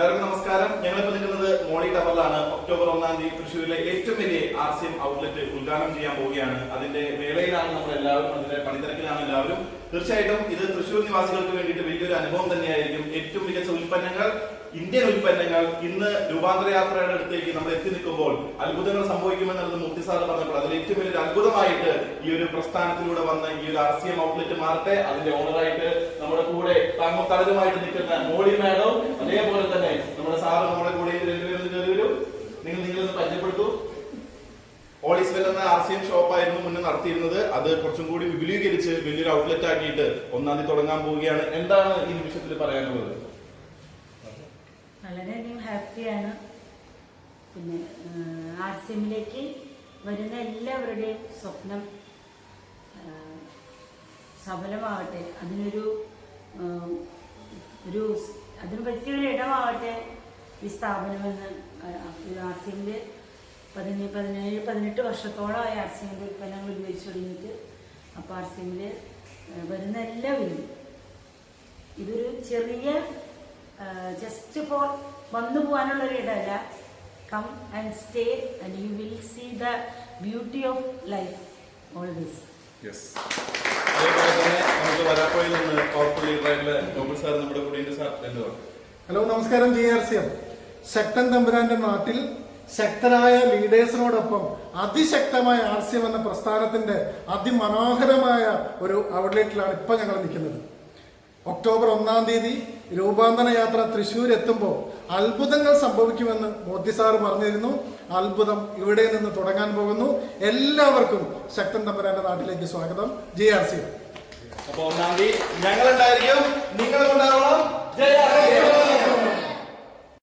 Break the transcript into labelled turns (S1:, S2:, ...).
S1: എല്ലാവർക്കും നമസ്കാരം. ഞങ്ങൾ ഞങ്ങളിപ്പോ നിൽക്കുന്നത് മോളി ടവറിലാണ്. ഒക്ടോബർ ഒന്നാം തീയതി തൃശ്ശൂരിലെ ഏറ്റവും വലിയ ആർ സി എം ഔട്ട്ലെറ്റ് ഉദ്ഘാടനം ചെയ്യാൻ പോവുകയാണ്. അതിന്റെ വേളയിലാണ് നമ്മൾ എല്ലാവരും അതിന്റെ പണിതിരക്കിലാണ് എല്ലാവരും. തീർച്ചയായിട്ടും ഇത് തൃശ്ശൂർ നിവാസികൾക്ക് വേണ്ടിയിട്ട് വലിയൊരു അനുഭവം തന്നെയായിരിക്കും. ഏറ്റവും മികച്ച ഉൽപ്പന്നങ്ങൾ ഇന്ത്യൻ ഉൽപ്പന്നങ്ങൾ ഇന്ന് രൂപാന്തരയാത്രയുടെ അടുത്തേക്ക് നമ്മൾ എത്തി നിൽക്കുമ്പോൾ അത്ഭുതങ്ങൾ സംഭവിക്കുമെന്നുള്ളത് മുക്തി സാർ പറഞ്ഞപ്പോൾ അതിൽ ഏറ്റവും വലിയൊരു അത്ഭുതമായിട്ട് ഈ ഒരു പ്രസ്ഥാനത്തിലൂടെ വന്ന ഈ ഒരു ആർ സി എം ഔട്ട്ലെറ്റ് മാറട്ടെ. അതിന്റെ ഓണറായിട്ട് നമ്മുടെ താങ്ങും നിൽക്കുന്ന മോളി മാഡം അതേപോലെ തന്നെ നമ്മുടെ സാറ് നമ്മുടെ കൂടെ കയറി നിങ്ങൾ നിങ്ങളൊന്ന് പരിചയപ്പെടുത്തു. ഓളിസ്വെൽ എന്ന ആർ സി എം ഷോപ്പായിരുന്നു മുന്നേ നടത്തിയിരുന്നത്. അത് കുറച്ചും കൂടി വിപുലീകരിച്ച് വലിയൊരു ഔട്ട്ലെറ്റ് ആക്കിയിട്ട് ഒന്നാം തീയതി തുടങ്ങാൻ പോവുകയാണ്. എന്താണ് ഈ നിമിഷത്തിൽ പറയാനുള്ളത്?
S2: വളരെയധികം ഹാപ്പിയാണ്. പിന്നെ ആർ സി എമ്മിലേക്ക് വരുന്ന എല്ലാവരുടെയും സ്വപ്നം സഫലമാവട്ടെ അതിനൊരു ഒരു അതിന് പറ്റിയൊരു ഇടമാവട്ടെ ഈ സ്ഥാപനമെന്ന് ആർ സി എമ്മിൽ പതിനേഴ് പതിനേഴ് പതിനെട്ട് വർഷത്തോളമായി ആർ സി എമ്മിന്റെ ഉൽപ്പന്നങ്ങൾ ഉപയോഗിച്ച് തുടങ്ങിയിട്ട് അപ്പോൾ ആർ സി എമ്മിൽ വരുന്ന എല്ലാവരും ഇതൊരു ചെറിയ ജസ്റ്റ് ഫോർ വന്നു പോകാനുള്ള ഒരു ഇടമല്ല come and stay and you will see the beauty of life always
S1: അതേപോലെ തന്നെ നമുക്ക് വരാപ്പോയിൽ നിന്ന് കോർപ്പറേറ്റ് ഡ്രൈവിലെ ഗോകുൽ സാർ നമ്മുടെ എന്ന് പറഞ്ഞു
S3: ഹലോ നമസ്കാരം G R C M. Sakthan തമ്പുരാന്റെ നാട്ടിൽ ശക്തരായ ലീഡേഴ്സിനോടൊപ്പം അതിശക്തമായ ആർ സി എം എന്ന പ്രസ്ഥാനത്തിന്റെ അതിമനോഹരമായ ഒരു ഔട്ട്ലെറ്റിലാണ് ഇപ്പൊ ഞങ്ങൾ നിൽക്കുന്നത്. ഒക്ടോബർ ഒന്നാം തീയതി രൂപാന്തര യാത്ര തൃശ്ശൂർ എത്തുമ്പോൾ അത്ഭുതങ്ങൾ സംഭവിക്കുമെന്ന് മോദി സാറ് പറഞ്ഞിരുന്നു. അത്ഭുതം ഇവിടെ നിന്ന് തുടങ്ങാൻ പോകുന്നു. എല്ലാവർക്കും ശക്തൻ തമ്പുരാന്റെ നാട്ടിലേക്ക് സ്വാഗതം. G R C M.
S1: അപ്പൊ ഒന്നാം തീയതി ഞങ്ങൾ ഉണ്ടായിരിക്കും നിങ്ങളും